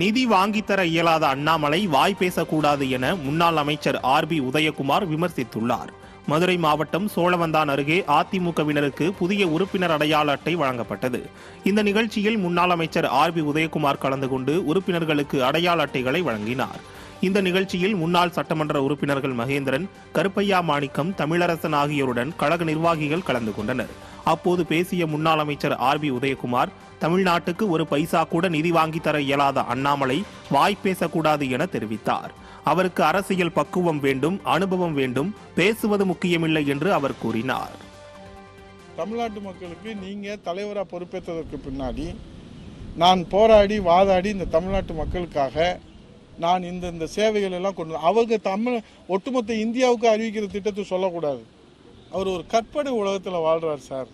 நிதி வாங்கித்தர இயலாத அண்ணாமலை வாய் பேசக்கூடாது என முன்னாள் அமைச்சர் ஆர் பி உதயகுமார் விமர்சித்துள்ளார். மதுரை மாவட்டம் சோழவந்தான் அருகே அதிமுகவினருக்கு புதிய உறுப்பினர் அடையாள அட்டை வழங்கப்பட்டது. இந்த நிகழ்ச்சியில் முன்னாள் அமைச்சர் ஆர் பி உதயகுமார் கலந்து கொண்டு உறுப்பினர்களுக்கு அடையாள அட்டைகளை வழங்கினார். இந்த நிகழ்ச்சியில் முன்னாள் சட்டமன்ற உறுப்பினர்கள் மகேந்திரன் கருப்பையா மாணிக்கம் தமிழரசன் ஆகியோருடன் கழக நிர்வாகிகள் கலந்து கொண்டனர். அப்போது பேசிய முன்னாள் அமைச்சர் ஆர் பி உதயகுமார் தமிழ்நாட்டுக்கு ஒரு பைசா கூட நிதி வாங்கி தர இயலாத அண்ணாமலை வாய் பேசக்கூடாது என தெரிவித்தார். அவருக்கு அரசியல் பக்குவம் வேண்டும் அனுபவம் வேண்டும் பேசுவது முக்கியமில்லை என்று அவர் கூறினார். தமிழ்நாட்டு மக்களுக்கு நீங்கள் தலைவராக பொறுப்பேற்றதற்கு பின்னாடி நான் போராடி வாதாடி இந்த தமிழ்நாட்டு மக்களுக்காக நான் இந்த இந்த சேவைகள் எல்லாம் கொண்டு வந்தேன். அவங்க தமிழ் ஒட்டுமொத்த இந்தியாவுக்கு அறிவிக்கிற திட்டத்தை சொல்லக்கூடாது. அவர் ஒரு கற்பனை உலகத்தில் வாழ்கிறார் சார்.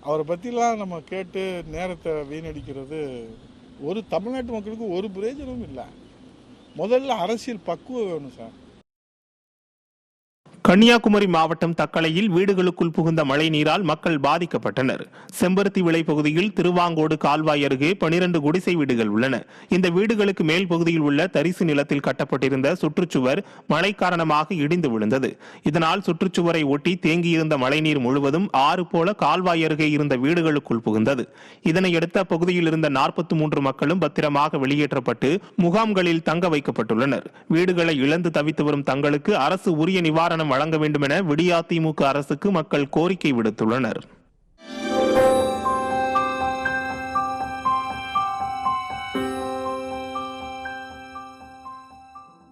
அவரை பற்றிலாம் நம்ம கேட்டு நேரத்தை வீணடிக்கிறது ஒரு தமிழ்நாட்டு மக்களுக்கு ஒரு பிரயோஜனமும் இல்லை. முதல்ல அரசியல் பக்குவம் வேணும் சார். கன்னியாகுமரி மாவட்டம் தக்கலையில் வீடுகளுக்குள் புகுந்த மழை நீரால் மக்கள் பாதிக்கப்பட்டனர். செம்பருத்தி விளை பகுதியில் திருவாங்கோடு கால்வாய் அருகே பனிரண்டு குடிசை வீடுகள் உள்ளன. இந்த வீடுகளுக்கு மேல் பகுதியில் உள்ள தரிசு நிலத்தில் கட்டப்பட்டிருந்த சுற்றுச்சுவர் மழை காரணமாக இடிந்து விழுந்தது. இதனால் சுற்றுச்சுவரை ஒட்டி தேங்கியிருந்த மழைநீர் முழுவதும் ஆறு போல கால்வாய் அருகே இருந்த வீடுகளுக்குள் புகுந்தது. இதனையடுத்து அப்பகுதியில் இருந்த நாற்பத்தி மூன்று மக்களும் பத்திரமாக வெளியேற்றப்பட்டு முகாம்களில் தங்க வைக்கப்பட்டுள்ளனர். வீடுகளை இழந்து தவித்து வரும் தங்களுக்கு அரசு உரிய நிவாரணம் வழங்க வேண்டும் என விடியா திமுக அரசுக்கு மக்கள் கோரிக்கை விடுத்துள்ளனர்.